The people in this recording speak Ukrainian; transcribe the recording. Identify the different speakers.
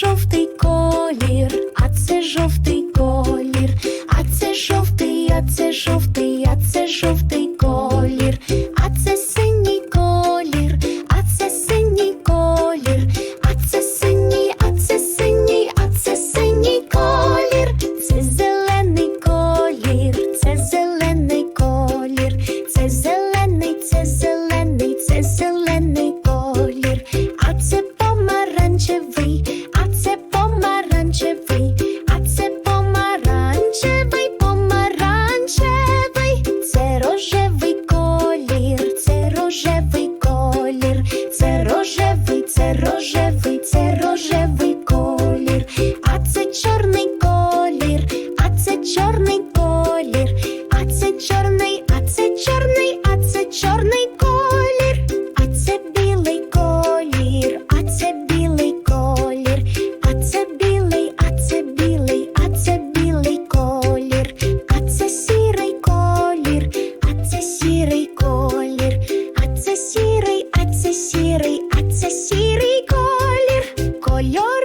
Speaker 1: жовтий колір, а це жовтий колір, а це жовтий, а це жовтий, а це жовтий. чорний колір, а це чорний, а це чорний, а це чорний колір, а це білий колір, а це білий колір, а це білий, а це білий, а це білий колір, а це сірий колір, а це сірий колір, а це сірий, а це сірий, а це сірий колір. Кольор